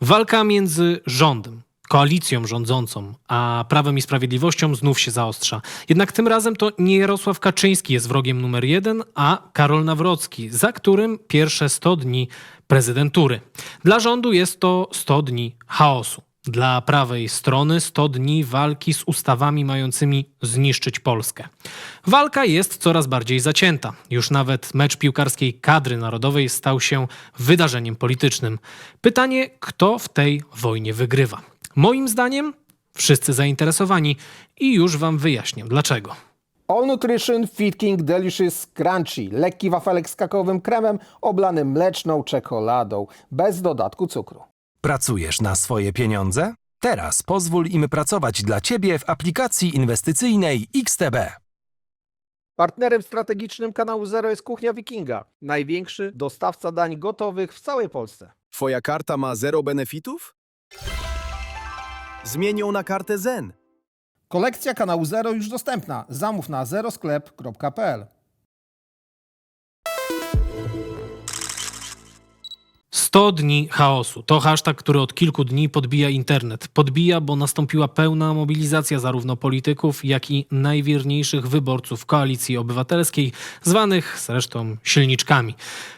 Walka między rządem, koalicją rządzącą, a Prawem i Sprawiedliwością znów się zaostrza. Jednak tym razem to nie Jarosław Kaczyński jest wrogiem numer jeden, a Karol Nawrocki, za którym pierwsze 100 dni prezydentury. Dla rządu jest to 100 dni chaosu. Dla prawej strony 100 dni walki z ustawami mającymi zniszczyć Polskę. Walka jest coraz bardziej zacięta. Już nawet mecz piłkarskiej kadry narodowej stał się wydarzeniem politycznym. Pytanie, kto w tej wojnie wygrywa? Moim zdaniem wszyscy zainteresowani i już wam wyjaśnię dlaczego. All Nutrition Fit King Delicious Crunchy. Lekki wafelek z kakaowym kremem oblany mleczną czekoladą, bez dodatku cukru. Pracujesz na swoje pieniądze? Teraz pozwól im pracować dla Ciebie w aplikacji inwestycyjnej XTB. Partnerem strategicznym kanału Zero jest Kuchnia Wikinga. Największy dostawca dań gotowych w całej Polsce. Twoja karta ma zero benefitów? Zmień ją na kartę Zen. Kolekcja kanału Zero już dostępna. Zamów na zerosklep.pl 100 dni chaosu to hashtag, który od kilku dni podbija internet. Podbija, bo nastąpiła pełna mobilizacja zarówno polityków, jak i najwierniejszych wyborców koalicji obywatelskiej, zwanych zresztą silniczkami.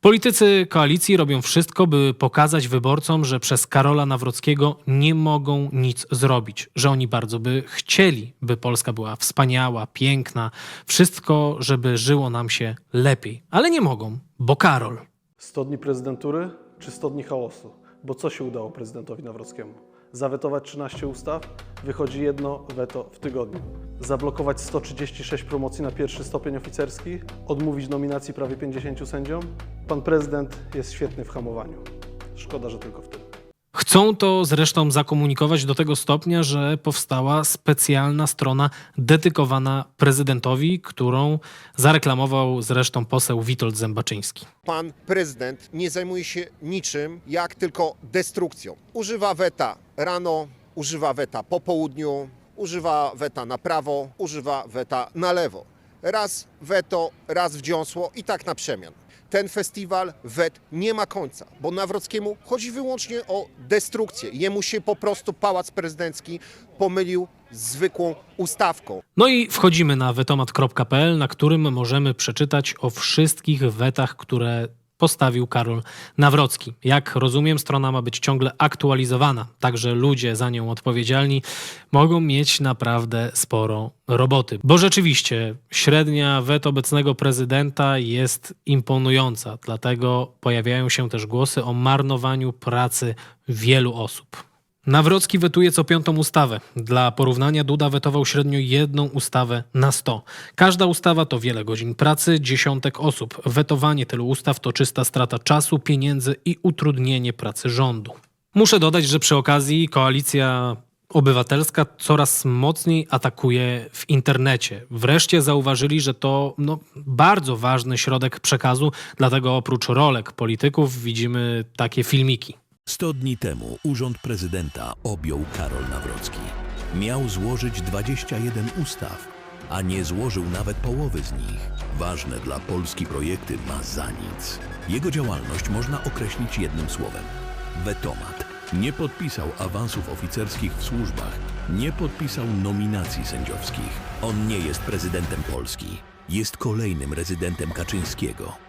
Politycy koalicji robią wszystko, by pokazać wyborcom, że przez Karola Nawrockiego nie mogą nic zrobić, że oni bardzo by chcieli, by Polska była wspaniała, piękna, wszystko, żeby żyło nam się lepiej, ale nie mogą, bo Karol. 100 dni prezydentury czy 100 dni chaosu? Bo co się udało prezydentowi Nawrockiemu? Zawetować 13 ustaw? Wychodzi jedno weto w tygodniu. Zablokować 136 promocji na pierwszy stopień oficerski? Odmówić nominacji prawie 50 sędziom? Pan prezydent jest świetny w hamowaniu. Szkoda, że tylko w tym. Chcą to zresztą zakomunikować do tego stopnia, że powstała specjalna strona dedykowana prezydentowi, którą zareklamował zresztą poseł Witold Zębaczyński. pan prezydent nie zajmuje się niczym, jak tylko destrukcją. Używa weta rano, używa weta po południu, używa weta na prawo, używa weta na lewo. Raz weto, raz wdziąsło i tak na przemian. Ten festiwal wet nie ma końca, bo Nawrockiemu chodzi wyłącznie o destrukcję. Jemu się po prostu pałac prezydencki pomylił z zwykłą ustawką. No i wchodzimy na wetomat.pl, na którym możemy przeczytać o wszystkich wetach, które postawił Karol Nawrocki. Jak rozumiem, strona ma być ciągle aktualizowana, także ludzie za nią odpowiedzialni mogą mieć naprawdę sporo roboty. Bo rzeczywiście średnia wet obecnego prezydenta jest imponująca, dlatego pojawiają się też głosy o marnowaniu pracy wielu osób. Nawrocki wetuje co piątą ustawę. Dla porównania Duda wetował średnio jedną ustawę na 100. Każda ustawa to wiele godzin pracy, dziesiątek osób. Wetowanie tylu ustaw to czysta strata czasu, pieniędzy i utrudnienie pracy rządu. Muszę dodać, że przy okazji koalicja obywatelska coraz mocniej atakuje w internecie. Wreszcie zauważyli, że to no, bardzo ważny środek przekazu, dlatego oprócz rolek polityków widzimy takie filmiki. 100 dni temu Urząd Prezydenta objął Karol Nawrocki. Miał złożyć 21 ustaw, a nie złożył nawet połowy z nich. Ważne dla Polski projekty ma za nic. Jego działalność można określić jednym słowem. Wetomat. Nie podpisał awansów oficerskich w służbach, nie podpisał nominacji sędziowskich. On nie jest prezydentem Polski. Jest kolejnym rezydentem Kaczyńskiego.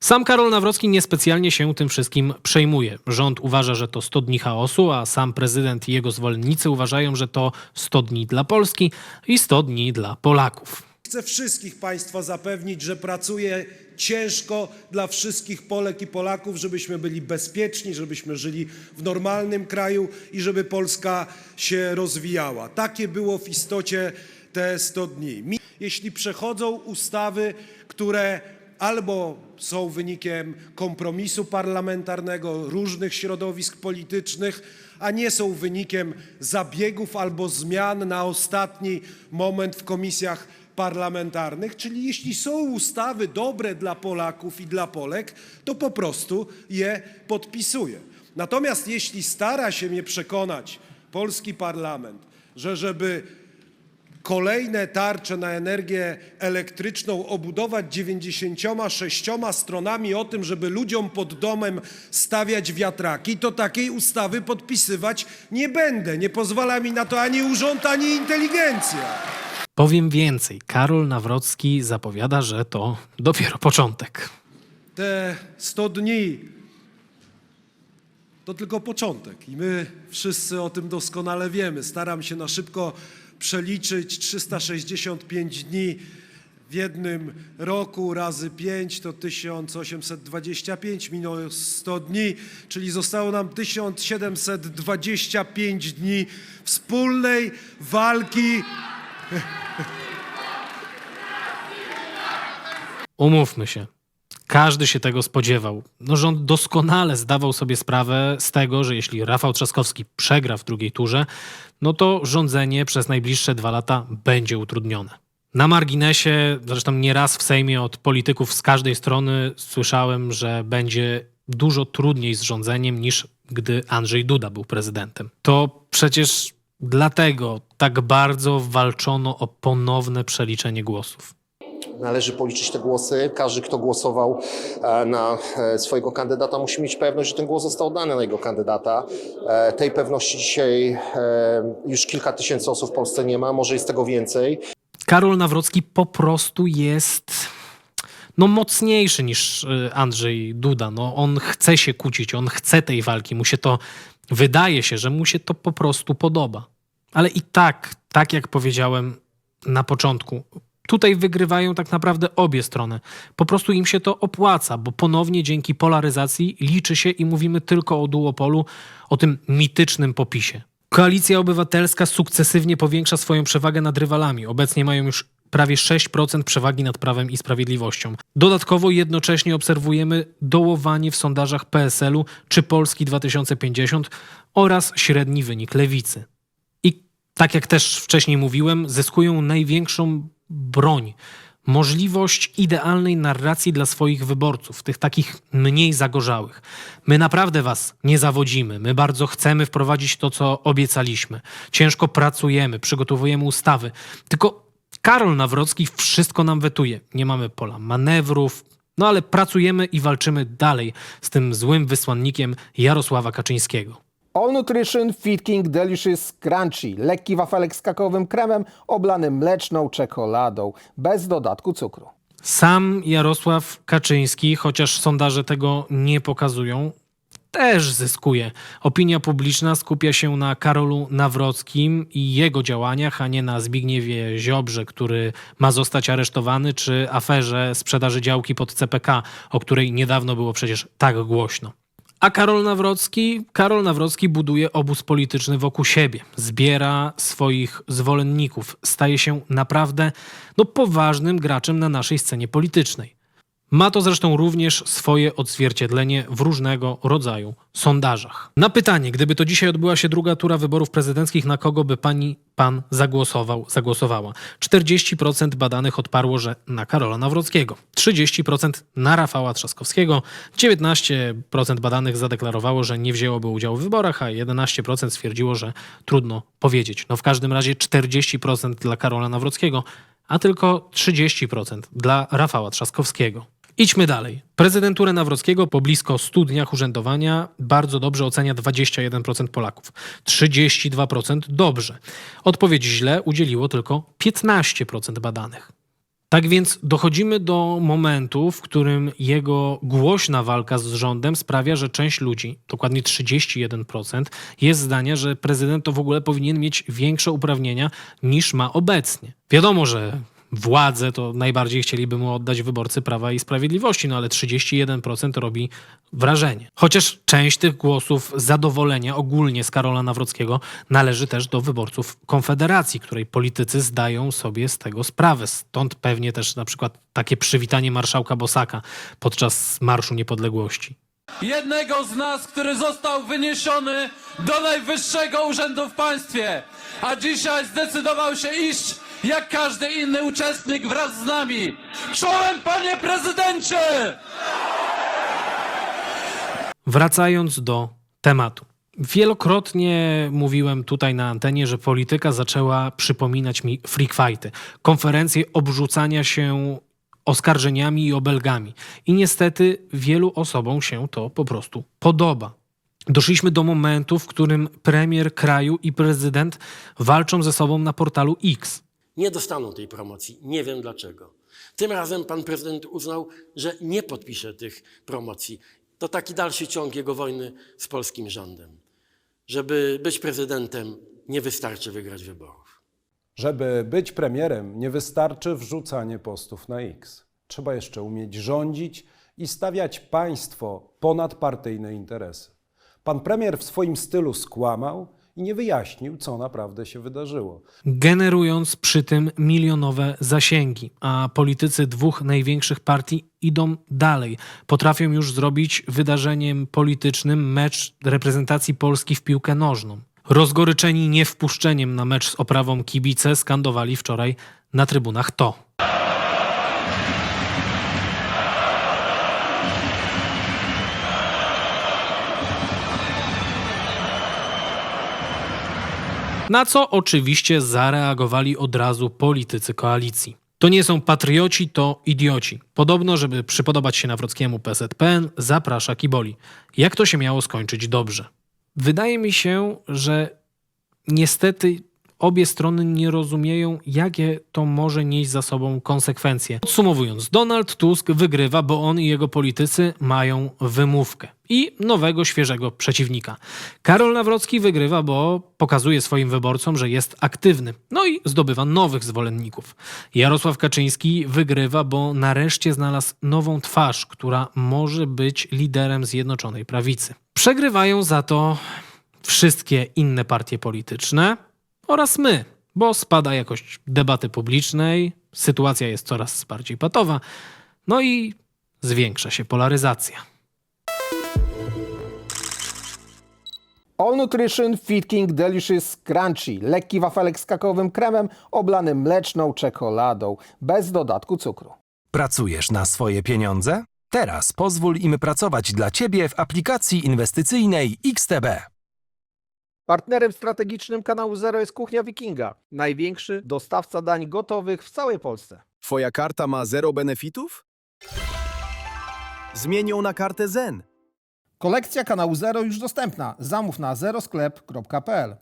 Sam Karol Nawrocki niespecjalnie się tym wszystkim przejmuje. Rząd uważa, że to 100 dni chaosu, a sam prezydent i jego zwolennicy uważają, że to 100 dni dla Polski i 100 dni dla Polaków. Chcę wszystkich Państwa zapewnić, że pracuję ciężko dla wszystkich Polek i Polaków, żebyśmy byli bezpieczni, żebyśmy żyli w normalnym kraju i żeby Polska się rozwijała. Takie było w istocie te 100 dni. Jeśli przechodzą ustawy, które albo są wynikiem kompromisu parlamentarnego różnych środowisk politycznych, a nie są wynikiem zabiegów albo zmian na ostatni moment w komisjach parlamentarnych, czyli jeśli są ustawy dobre dla Polaków i dla Polek, to po prostu je podpisuję. Natomiast jeśli stara się mnie przekonać polski parlament, że żeby kolejne tarcze na energię elektryczną obudować 96 stronami o tym, żeby ludziom pod domem stawiać wiatraki, to takiej ustawy podpisywać nie będę. Nie pozwala mi na to ani urząd, ani inteligencja. Powiem więcej. Karol Nawrocki zapowiada, że to dopiero początek. Te 100 dni to tylko początek i my wszyscy o tym doskonale wiemy. Staram się na szybko przeliczyć 365 dni w jednym roku razy 5 to 1825 minęło 100 dni, czyli zostało nam 1725 dni wspólnej walki Umówmy się. Każdy się tego spodziewał. No, rząd doskonale zdawał sobie sprawę z tego, że jeśli Rafał Trzaskowski przegra w drugiej turze, no to rządzenie przez najbliższe dwa lata będzie utrudnione. Na marginesie, zresztą nieraz w Sejmie od polityków z każdej strony słyszałem, że będzie dużo trudniej z rządzeniem niż gdy Andrzej Duda był prezydentem. To przecież dlatego tak bardzo walczono o ponowne przeliczenie głosów. Należy policzyć te głosy. Każdy, kto głosował e, na e, swojego kandydata, musi mieć pewność, że ten głos został oddany na jego kandydata. E, Tej pewności dzisiaj już kilka tysięcy osób w Polsce nie ma, może jest tego więcej. Karol Nawrocki po prostu jest no, mocniejszy niż Andrzej Duda. No, on chce się kłócić, on chce tej walki, mu się to wydaje się, że mu się to po prostu podoba. Ale i tak, tak jak powiedziałem na początku, tutaj wygrywają tak naprawdę obie strony. Po prostu im się to opłaca, bo ponownie dzięki polaryzacji liczy się i mówimy tylko o duopolu, o tym mitycznym popisie. Koalicja Obywatelska sukcesywnie powiększa swoją przewagę nad rywalami. Obecnie mają już prawie 6% przewagi nad Prawem i Sprawiedliwością. Dodatkowo jednocześnie obserwujemy dołowanie w sondażach PSL-u czy Polski 2050 oraz średni wynik lewicy. I tak jak też wcześniej mówiłem, zyskują największą broń. Możliwość idealnej narracji dla swoich wyborców, tych takich mniej zagorzałych. My naprawdę was nie zawodzimy. My bardzo chcemy wprowadzić to, co obiecaliśmy. Ciężko pracujemy, przygotowujemy ustawy. Tylko Karol Nawrocki wszystko nam wetuje. Nie mamy pola manewrów, no ale pracujemy i walczymy dalej z tym złym wysłannikiem Jarosława Kaczyńskiego. All Nutrition Fit King Delicious Crunchy. Lekki wafelek z kakaowym kremem oblany mleczną czekoladą, bez dodatku cukru. Sam Jarosław Kaczyński, chociaż sondaże tego nie pokazują, też zyskuje. Opinia publiczna skupia się na Karolu Nawrockim i jego działaniach, a nie na Zbigniewie Ziobrze, który ma zostać aresztowany, czy aferze sprzedaży działki pod CPK, o której niedawno było przecież tak głośno. A Karol Nawrocki, Karol Nawrocki buduje obóz polityczny wokół siebie, zbiera swoich zwolenników, staje się naprawdę no, poważnym graczem na naszej scenie politycznej. Ma to zresztą również swoje odzwierciedlenie w różnego rodzaju sondażach. Na pytanie, gdyby to dzisiaj odbyła się druga tura wyborów prezydenckich, na kogo by pani, pan zagłosował, zagłosowała? 40% badanych odparło, że na Karola Nawrockiego, 30% na Rafała Trzaskowskiego, 19% badanych zadeklarowało, że nie wzięłoby udziału w wyborach, a 11% stwierdziło, że trudno powiedzieć. No w każdym razie 40% dla Karola Nawrockiego, a tylko 30% dla Rafała Trzaskowskiego. Idźmy dalej. Prezydenturę Nawrockiego po blisko 100 dniach urzędowania bardzo dobrze ocenia 21% Polaków. 32% dobrze. Odpowiedź źle udzieliło tylko 15% badanych. Tak więc dochodzimy do momentu, w którym jego głośna walka z rządem sprawia, że część ludzi, dokładnie 31%, jest zdania, że prezydent to w ogóle powinien mieć większe uprawnienia niż ma obecnie. Wiadomo, że władzę to najbardziej chcieliby mu oddać wyborcy Prawa i Sprawiedliwości, no ale 31% robi wrażenie. Chociaż część tych głosów zadowolenia ogólnie z Karola Nawrockiego należy też do wyborców Konfederacji, której politycy zdają sobie z tego sprawę. Stąd pewnie też na przykład takie przywitanie marszałka Bosaka podczas Marszu Niepodległości. jednego z nas, który został wyniesiony do najwyższego urzędu w państwie, a dzisiaj zdecydował się iść jak każdy inny uczestnik wraz z nami. Czołem, panie prezydencie! Wracając do tematu. Wielokrotnie mówiłem tutaj na antenie, że polityka zaczęła przypominać mi freak fighty, konferencje obrzucania się oskarżeniami i obelgami. I niestety wielu osobom się to po prostu podoba. Doszliśmy do momentu, w którym premier kraju i prezydent walczą ze sobą na portalu X. nie dostaną tej promocji. Nie wiem dlaczego. Tym razem pan prezydent uznał, że nie podpisze tych promocji. To taki dalszy ciąg jego wojny z polskim rządem. Żeby być prezydentem, nie wystarczy wygrać wyborów. Żeby być premierem, nie wystarczy wrzucanie postów na X. Trzeba jeszcze umieć rządzić i stawiać państwo ponad partyjne interesy. Pan premier w swoim stylu skłamał i nie wyjaśnił, co naprawdę się wydarzyło. generując przy tym milionowe zasięgi. A politycy dwóch największych partii idą dalej. Potrafią już zrobić wydarzeniem politycznym mecz reprezentacji Polski w piłkę nożną. Rozgoryczeni niewpuszczeniem na mecz z oprawą kibice skandowali wczoraj na trybunach to. Na co oczywiście zareagowali od razu politycy koalicji. To nie są patrioci, to idioci. Podobno, żeby przypodobać się Nawrockiemu PZPN, zaprasza Kiboli. Jak to się miało skończyć dobrze? Wydaje mi się, że niestety obie strony nie rozumieją, jakie to może nieść za sobą konsekwencje. Podsumowując, Donald Tusk wygrywa, bo on i jego politycy mają wymówkę i nowego, świeżego przeciwnika. Karol Nawrocki wygrywa, bo pokazuje swoim wyborcom, że jest aktywny, no i zdobywa nowych zwolenników. Jarosław Kaczyński wygrywa, bo nareszcie znalazł nową twarz, która może być liderem Zjednoczonej Prawicy. Przegrywają za to wszystkie inne partie polityczne oraz my, bo spada jakość debaty publicznej, sytuacja jest coraz bardziej patowa, no i zwiększa się polaryzacja. All Nutrition Fit King Delicious Crunchy. Lekki wafelek z kakaowym kremem oblany mleczną czekoladą, bez dodatku cukru. Pracujesz na swoje pieniądze? Teraz pozwól im pracować dla Ciebie w aplikacji inwestycyjnej XTB. Partnerem strategicznym kanału Zero jest Kuchnia Wikinga. Największy dostawca dań gotowych w całej Polsce. Twoja karta ma zero benefitów? Zmień ją na kartę Zen. Kolekcja kanału Zero już dostępna. Zamów na zerosklep.pl.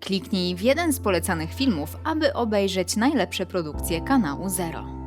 Kliknij w jeden z polecanych filmów, aby obejrzeć najlepsze produkcje kanału Zero.